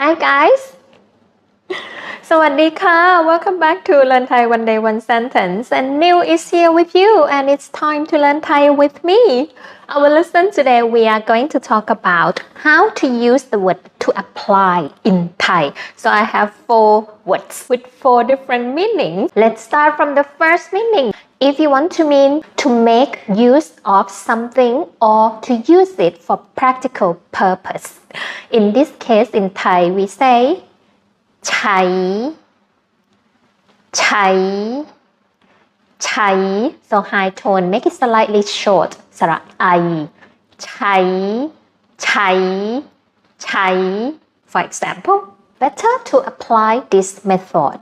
Hi guys สวัสดีค่ะ Welcome back to Learn Thai One Day One Sentence and Neil is here with you and it's time to learn Thai with me Our lesson today we are going to talk about how to use the word to apply in Thai so I have four words with four different meanings Let's start from the first meaning if you want to mean to make use of something or to use it for practical purpose in this case in Thai we say ใช้ ใช้ ใช้ so high tone make it slightly short สระไอ ใช้ ใช้ ใช้ for example better to apply this method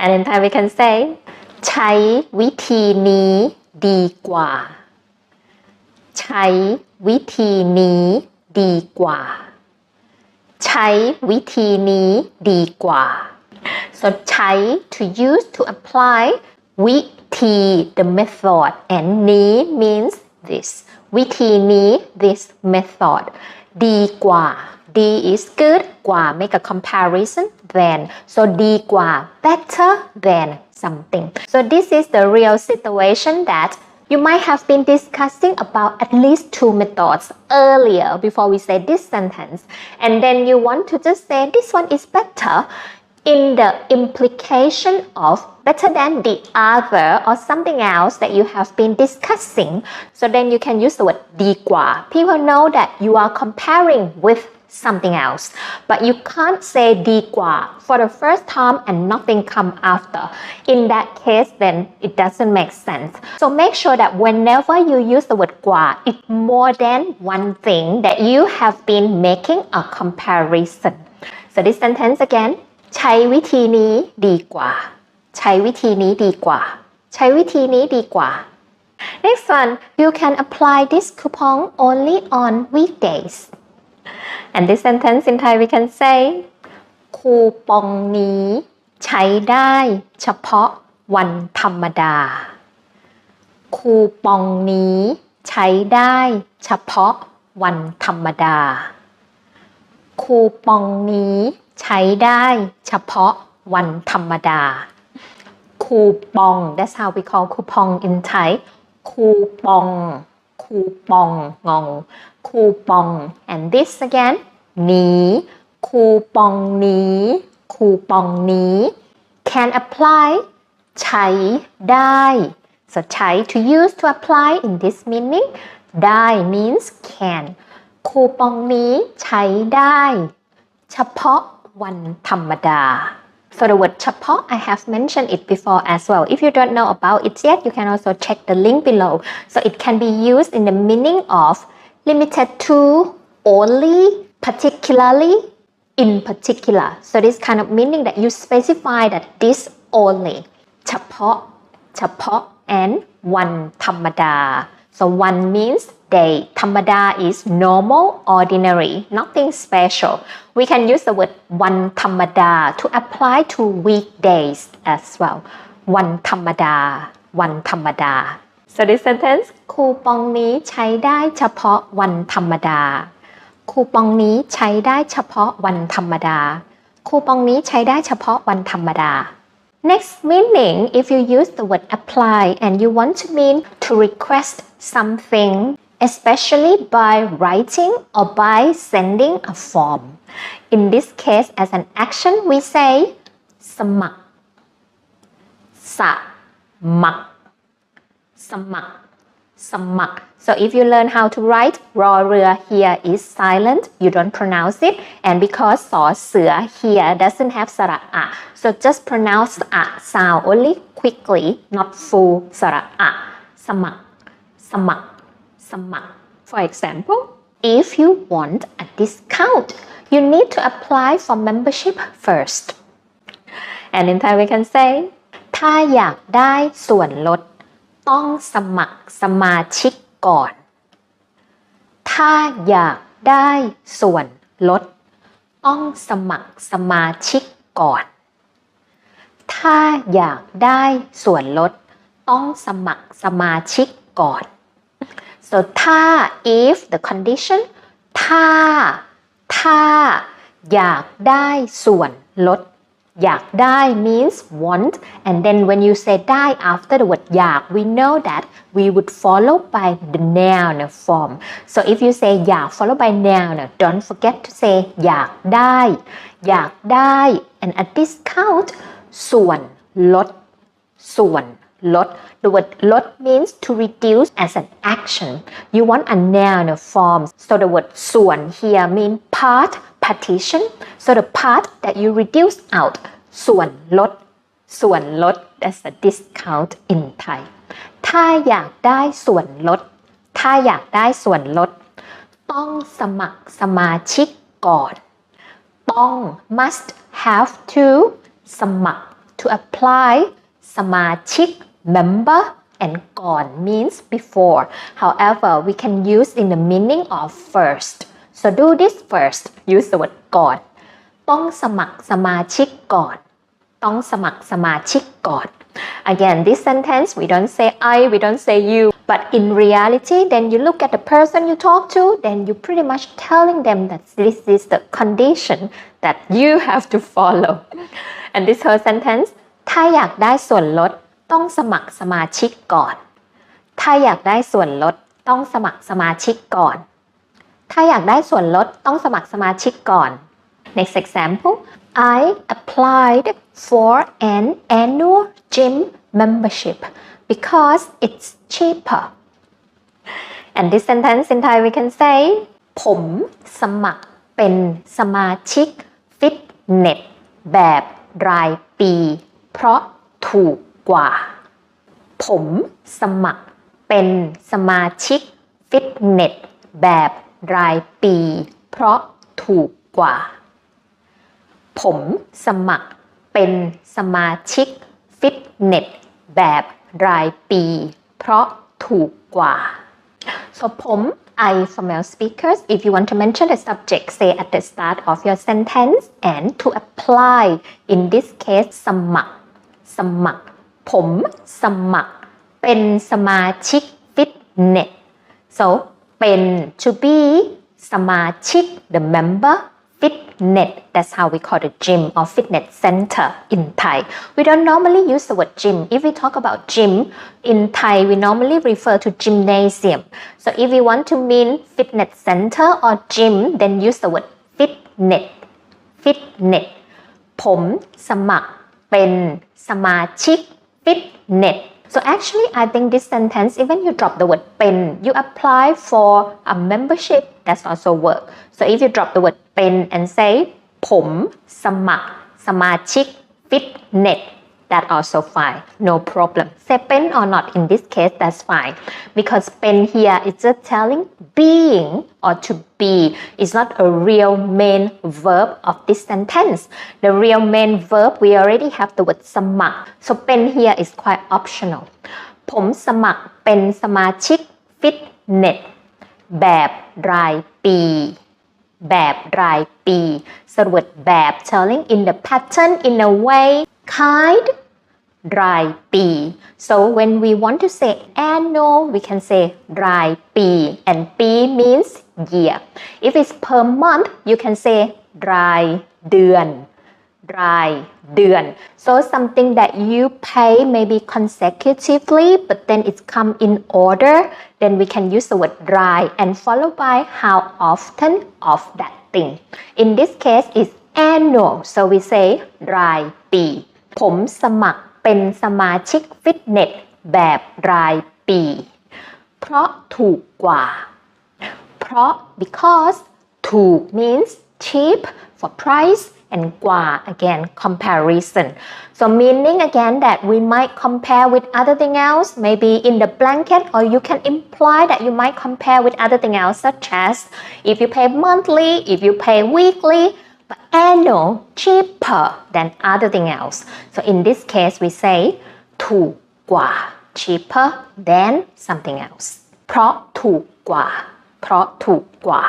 and in Thai we can say ใช้วิธีนี้ดีกว่า ใช้วิธีนี้ดีกว่า ใช้วิธีนี้ดีกว่า so ใช้ to use to apply วิธี the method and นี้ means this วิธีนี้ this method ดีกว่า D is good กว่า make a comparison than so ดีกว่า better than something so this is the real situation that you might have been discussing about at least two methods earlier before we say this sentence and then you want to just say this one is better in the implication of better than the other or something else that you have been discussing so then you can use the word ดีกว่า people know that you are comparing with something else but you can't say ดีกว่า for the first time and nothing come after in that case then it doesn't make sense so make sure that whenever you use the word กว่า it's more than one thing that you have been making a comparison so this sentence again ใช้วิธีนี้ดีกว่า ใช้วิธีนี้ดีกว่า ใช้วิธีนี้ดีกว่า Next one you can apply this coupon only on weekdays And this sentence in Thai we can say คูปองนี้ใช้ได้เฉพาะวันธรรมดา คูปองนี้ใช้ได้เฉพาะวันธรรมดา คูปองนี้ใช้ได้เฉพาะวันธรรมดา คูปอง that's how we call coupon in Thai คูปอง คูปองงงคูปอง and this again นี้ คูปองนี้ คูปองนี้ can apply ใช้ได้ so ใช้ to use to apply in this meaning ได้ means can คูปองนี้ใช้ได้ เฉพาะวันธรรมดา So the word เฉพาะ I have mentioned it before as well. If you don't know about it yet, you can also check the link below. So it can be used in the meaning of limited to, only, particularly, in particular. So this kind of meaning that you specify that this only เฉพาะ เฉพาะ and วันธรรมดา So one means day. Tamada is normal, ordinary, nothing special. We can use the word one tamada to apply to weekdays as well. One tamada, one tamada. So this sentence คูปองนี้ใช้ได้เฉพาะวันธรรมดา คูปองนี้ใช้ได้เฉพาะวันธรรมดา คูปองนี้ใช้ได้เฉพาะวันธรรมดา Next meaning, if you use the word apply and you want to mean to request something, especially by writing or by sending a form. In this case, as an action, we say สมัครสมัคร สมัคร สมัคร So if you learn how to write, รอเรือ here is silent, you don't pronounce it, and because สอเสือ here doesn't have สระอะ so just pronounce อะ sound only quickly, not full สระอะ สมัคร สมัคร สมัคร For example, if you want a discount, you need to apply for membership first. And in Thai we can say ถ้าอยากได้ส่วนลด ต้องสมัครสมาชิกก่อน ถ้าอยากได้ส่วนลด ต้องสมัครสมาชิกก่อน ถ้าอยากได้ส่วนลด ต้องสมัครสมาชิกก่อน so ถ้า if the condition ถ้า ถ้าอยากได้ส่วนลด Yak dai means want, and then when you say die after the word yak, we know that we would follow by the noun form. So if you say yak followed by noun, don't forget to say yak dai, yak dai, and at this count, suan, lot, suan, lot. The word lot means to reduce as an action. You want a noun form, so the word suan here means part partition so the part that you reduce out ส่วนลด ส่วนลด that's a discount in Thai ถ้าอยากได้ส่วนลด ถ้าอยากได้ส่วนลด ต้องสมัครสมาชิกก่อน ต้อง must have to สมัคร to apply สมาชิก member and ก่อน means before however we can use in the meaning of first so do this first use the word ก่อน ต้องสมัครสมาชิกก่อน ต้องสมัครสมาชิกก่อน Again, this sentence we don't say I, we don't say you, but in reality, then you look at the person you talk to, then you pretty much telling them that this is the condition that you have to follow. And this whole sentence, ถ้าอยากได้ส่วนลดต้องสมัครสมาชิกก่อน ถ้าอยากได้ส่วนลดต้องสมัครสมาชิกก่อน ถ้าอยากได้ส่วนลดต้องสมัครสมาชิกก่อน Next example I applied for an annual gym membership because it's cheaper and this sentence in Thai we can say ผมสมัครเป็นสมาชิกฟิตเนสแบบรายปี เพราะถูกกว่า ผมสมัครเป็นสมาชิกฟิตเนสแบบ รายปี เพราะถูกกว่า ผมสมัครเป็นสมาชิกฟิตเนสแบบรายปี เพราะถูกกว่า so ผม I for male speakers if you want to mention the subject say at the start of your sentence and to apply in this case สมัคร สมัคร ผมสมัคร เป็นสมาชิกฟิตเนส so เป็น to be สมาชิก the member fitnet that's how we call the gym or fitness center in Thai we don't normally use the word gym if we talk about gym in Thai we normally refer to gymnasium so if we want to mean fitness center or gym then use the word fitnet fitnet ผมสมัครเป็นสมาชิกฟิตเนส so actually I think this sentence even you drop the word เป็น you apply for a membership that's also work so if you drop the word เป็น and say ผมสมัคร สมาชิกฟิตเนส that also fine no problem say เป็น or not in this case that's fine because เป็น here is just telling being or to be is not a real main verb of this sentence the real main verb we already have the word สมัคร so เป็น here is quite optional ผมสมัครเป็นสมาชิกฟิตเนสแบบรายปี แบบรายปี so the word แบบ telling in the pattern in a way kind รายปี so when we want to say annual we can say รายปี and ปี means year if it's per month you can say รายเดือน รายเดือน so something that you pay maybe consecutively but then it's come in order then we can use the word ราย and followed by how often of that thing in this case is annual so we say รายปี ผมสมัคร เป็นสมาชิกฟิตเนสแบบรายปี เพราะถูกกว่า เพราะ because ถูก means cheap for price and กว่า again comparison so meaning again that we might compare with other thing else maybe in the blanket or you can imply that you might compare with other thing else such as if you pay monthly if you pay weekly but annual cheaper than other thing else so in this case we say ถูกกว่า cheaper than something else เพราะถูกกว่า เพราะถูกกว่า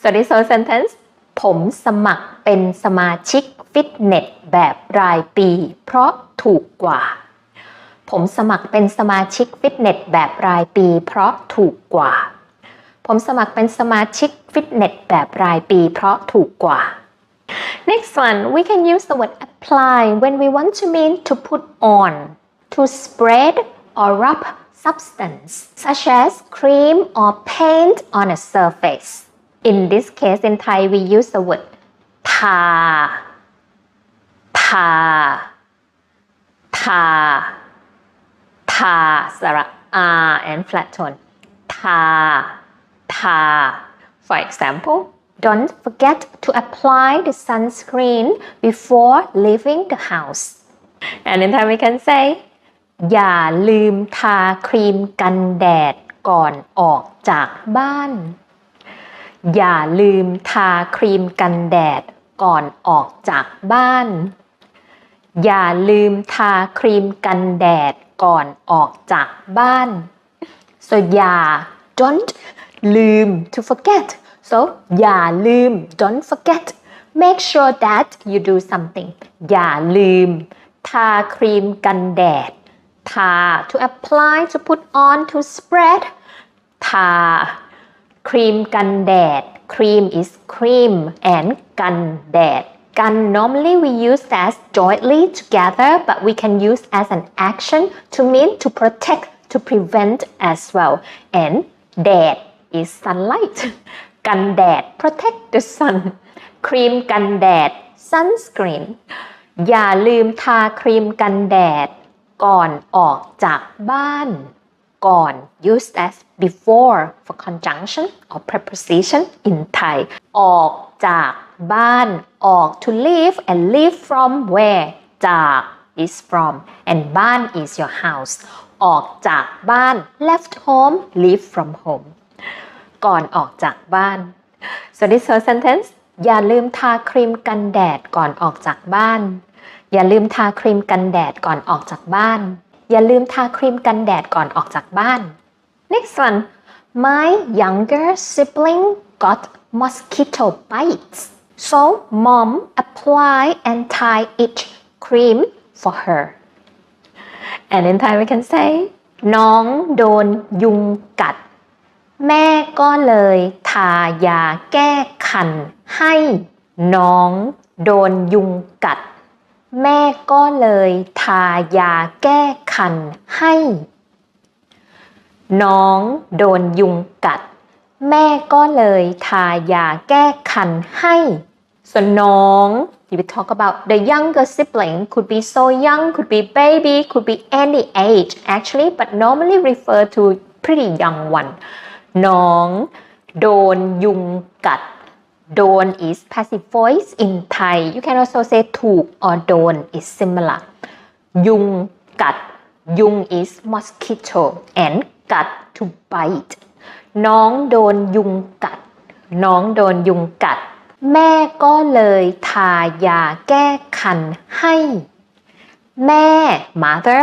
so this whole sentence ผมสมัครเป็นสมาชิกฟิตเนสแบบรายปี เพราะถูกกว่า ผมสมัครเป็นสมาชิกฟิตเนสแบบรายปี เพราะถูกกว่า ผมสมัครเป็นสมาชิกฟิตเนสแบบรายปี เพราะถูกกว่า Next one, we can use the word apply when we want to mean to put on, to spread or rub substance, such as cream or paint on a surface. In this case, in Thai, we use the word ta, ta, ta, tha, sara ah, and flat tone, ta, ta. For example, don't forget to apply the sunscreen before leaving the house and in time we can say อย่าลืมทาครีมกันแดดก่อนออกจากบ้าน อย่าลืมทาครีมกันแดดก่อนออกจากบ้าน อย่าลืมทาครีมกันแดดก่อนออกจากบ้าน so อย่า don't ลืม to forget so อย่าลืม don't forget make sure that you do something อย่าลืม ทาครีมกันแดด ทา to apply to put on to spread ทา ครีมกันแดด cream is cream and กันแดด กัน normally we use as jointly together but we can use as an action to mean to protect to prevent as well and แดด is sunlight กันแดด protect the sun ครีมกันแดด sunscreen อย่าลืมทาครีมกันแดด ก่อนออกจากบ้าน ก่อน used as before for conjunction or preposition in Thai ออกจากบ้าน ออก to leave and leave from where จาก is from and บ้าน is your house ออกจากบ้าน left home leave from home ก่อนออกจากบ้าน so this whole sentence อย่าลืมทาครีมกันแดดก่อนออกจากบ้าน อย่าลืมทาครีมกันแดดก่อนออกจากบ้าน อย่าลืมทาครีมกันแดดก่อนออกจากบ้าน next one my younger sibling got mosquito bites so mom apply anti itch cream for her and in Thai we can say น้องโดนยุงกัด แม่ก็เลยทายาแก้คันให้น้องโดนยุงกัด แม่ก็เลยทายาแก้คันให้ น้องโดนยุงกัด แม่ก็เลยทายาแก้คันให้ so น้อง we talk about the younger sibling could be so young could be baby could be any age actually but normally refer to pretty young one น้อง โดนยุงกัดโดน is passive voice in Thai you can also say ถูก or โดน is similar ยุงกัด ยุง is mosquito and กัด to bite น้องโดนยุงกัด น้องโดนยุงกัด แม่ก็เลยทายาแก้คันให้ แม่ mother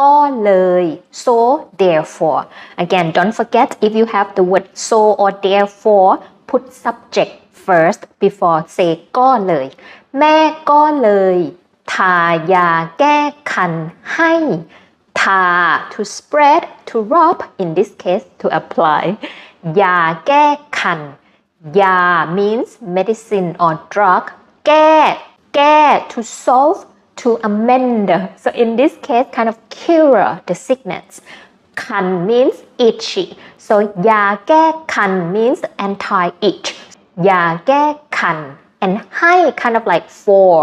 ก็เลย so therefore again don't forget if you have the word so or therefore put subject first before say ก็เลย แม่ก็เลย ทายาแก้คันให้ ทา to spread to rub in this case to apply ยาแก้คัน ยา means medicine or drug แก้ แก้ to solve to amend so in this case kind of cure the sickness คัน means itchy so ยาแก้คัน means anti itch ยาแก้คัน and ให้ kind of like for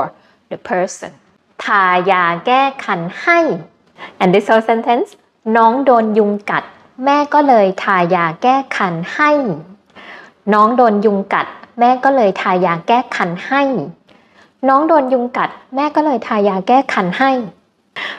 the person ทายาแก้คันให้ and this whole sentence น้องโดนยุงกัด แม่ก็เลยทายาแก้คันให้ น้องโดนยุงกัด แม่ก็เลยทายาแก้คันให้ น้องโดนยุงกัด แม่ก็เลยทายาแก้คันให้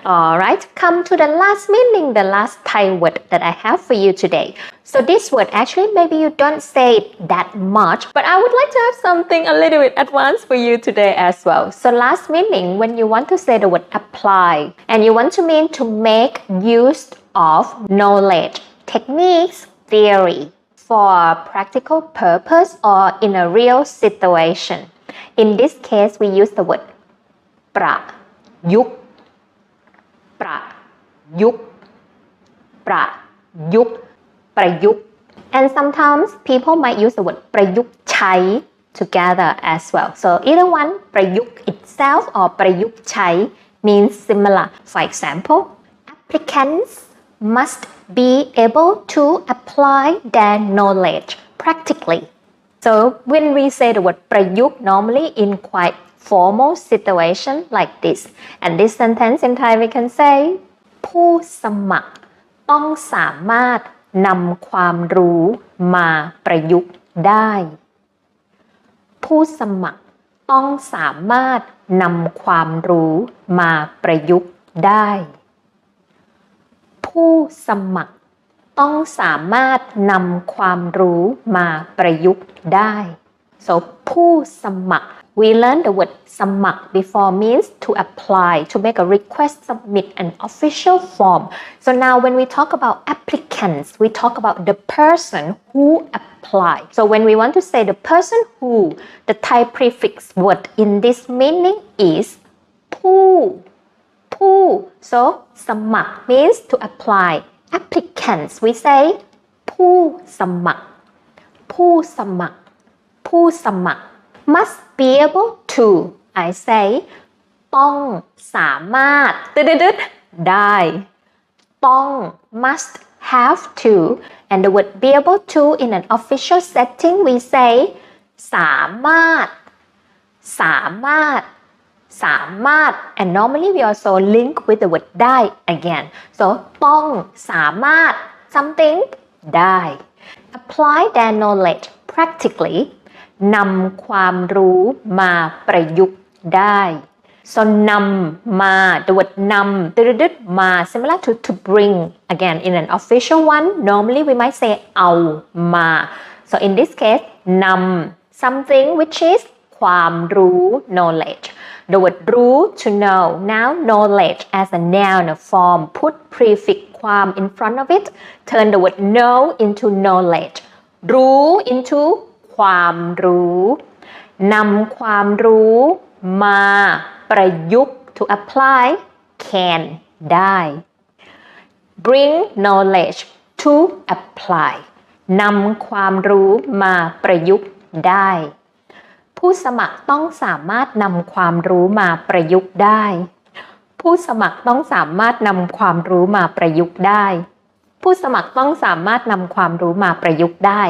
Alright, come to the last meaning, the last Thai word that I have for you today. So this word actually maybe you don't say it that much, but I would like to have something a little bit advanced for you today as well. So last meaning when you want to say the word apply and you want to mean to make use of knowledge, techniques, theory for practical purpose or in a real situation. In this case, we use the word ประยุกต์ ประยุกต์ ประยุกต์ ประยุกต์ and sometimes people might use the word ประยุกต์ใช้ together as well so either one ประยุกต์ itself or ประยุกต์ใช้ means similar for example applicants must be able to apply their knowledge practically So when we say the word ประยุกต์ normally in quite formal situation like this and this sentence in Thai we can say ผู้สมัคร ต้องสามารถนำความรู้มาประยุกต์ได้ ผู้สมัครต้องสามารถนำความรู้มาประยุกต์ได้ ผู้สมัคร ต้องสามารถนำความรู้มาประยุกต์ได้ so ผู้สมัคร we learned the word สมัคร before means to apply to make a request submit an official form so now when we talk about applicants we talk about the person who apply so when we want to say the person who the Thai prefix word in this meaning is ผู้ ผู้ so สมัคร means to apply applicants we say ผู้สมัคร ผู้สมัคร ผู้สมัคร must be able to I say ต้องสามารถตึดๆได้ ต้อง must have to and the word be able to in an official setting we say สามารถ สามารถ สามารถ and normally we also link with the word ได้ again so ต้องสามารถ something ได้ apply their knowledge practically นำความรู้มาประยุกต์ได้ so นำมา the word นำตึดๆมา similar to to bring again in an official one normally we might say เอามา so in this case นำ something which is ความรู้ knowledge the word รู้ to know now knowledge as a noun form put prefix ความ in front of it turn the word know into knowledge รู้ into ความรู้นำความรู้มาประยุกต์ to apply can ได้ bring knowledge to apply นำความรู้มาประยุกต์ได้ ผู้สมัครต้องสามารถนำความรู้มาประยุกต์ได้ ผู้สมัครต้องสามารถนำความรู้มาประยุกต์ได้ ผู้สมัครต้องสามารถนำความรู้มาประยุกต์ได้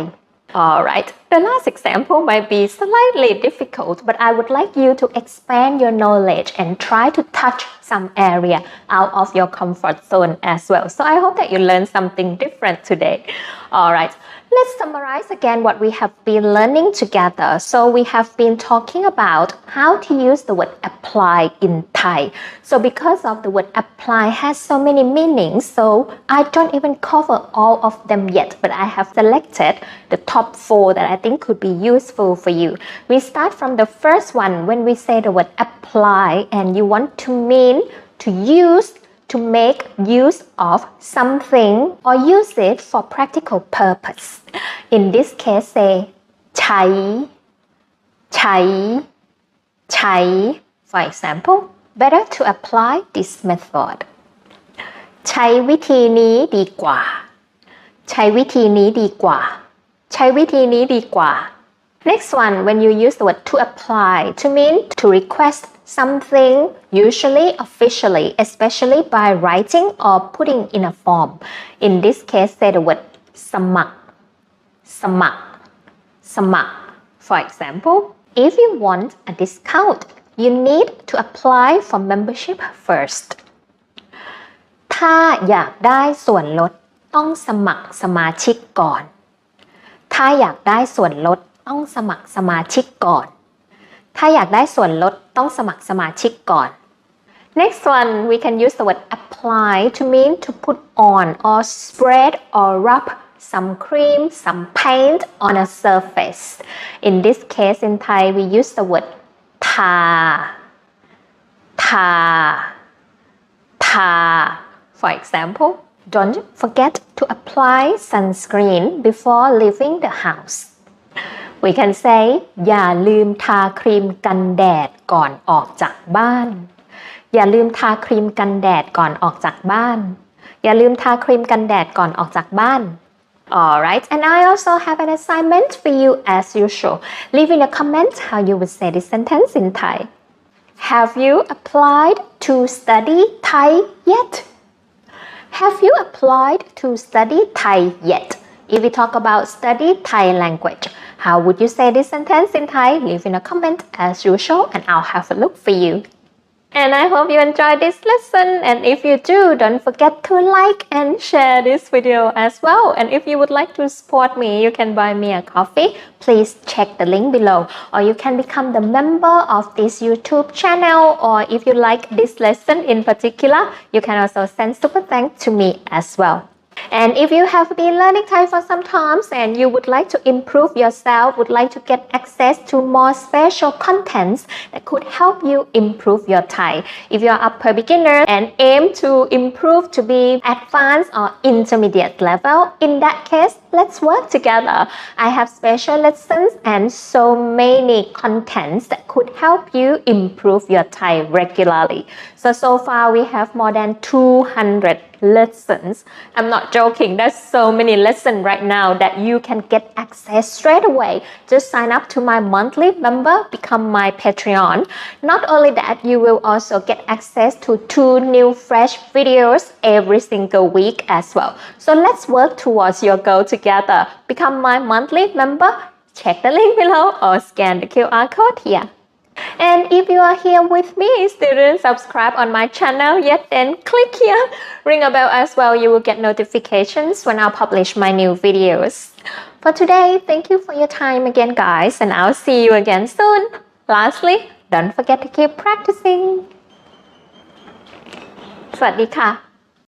Alright, the last example might be slightly difficult, but I would like you to expand your knowledge and try to touch some area out of your comfort zone as well. So I hope that you learned something different today. Alright, let's summarize again what we have been learning together. So we have been talking about how to use the word apply in Thai. So because of the word apply has so many meanings, so I don't even cover all of them yet, but I have selected the top four that I think could be useful for you. We start from the first one when we say the word apply and you want to mean to use to make use of something or use it for practical purpose. In this case, say ใช้ ใช้ ใช้ For example, better to apply this method. ใช้วิธีนี้ดีกว่า ใช้วิธีนี้ดีกว่า ใช้วิธีนี้ดีกว่า Next one, when you use the word to apply, to mean to request something, usually officially, especially by writing or putting in a form. In this case, say the word สมัครสมัครสมัคร For example, if you want a discount, you need to apply for membership first. ถ้าอยากได้ส่วนลดต้องสมัครสมาชิกก่อน ถ้าอยากได้ส่วนลดต้องสมัครสมาชิกก่อน ถ้าอยากได้ส่วนลดต้องสมัครสมาชิกก่อน Next one we can use the word apply to mean to put on or spread or rub some cream some paint on a surface in this case in Thai we use the word ทาทาทา For example don't forget to apply sunscreen before leaving the house we can say อย่าลืมทาครีมกันแดดก่อนออกจากบ้าน อย่าลืมทาครีมกันแดดก่อนออกจากบ้าน อย่าลืมทาครีมกันแดดก่อนออกจากบ้าน Alright, and I also have an assignment for you as usual. Leave in a comment how you would say this sentence in Thai. Have you applied to study Thai yet? Have you applied to study Thai yet? If we talk about study Thai language, how would you say this sentence in Thai? Leave in a comment as usual and I'll have a look for you. And I hope you enjoyed this lesson. And if you do, don't forget to like and share this video as well. And if you would like to support me, you can buy me a coffee. Please check the link below. Or you can become the member of this YouTube channel. Or if you like this lesson in particular, you can also send super thanks to me as well. And if you have been learning Thai for some time and you would like to improve yourself, would like to get access to more special contents that could help you improve your Thai. If you are upper beginner and aim to improve to be advanced or intermediate level, in that case, let's work together. I have special lessons and so many contents that could help you improve your Thai regularly. So, so far we have more than 200 lessons. I'm not joking, there's so many lessons right now that you can get access straight away. Just sign up to my monthly member, become my Patreon. Not only that, you will also get access to two new fresh videos every single week as well. So let's work towards your goal together. Become my monthly member. Check the link below or scan the QR code here. And if you are here with me, still didn't subscribe on my channel yet, then click here, ring a bell as well. You will get notifications when I publish my new videos. For today, thank you for your time again, guys, and I'll see you again soon. Lastly, don't forget to keep practicing. สวัสดีค่ะ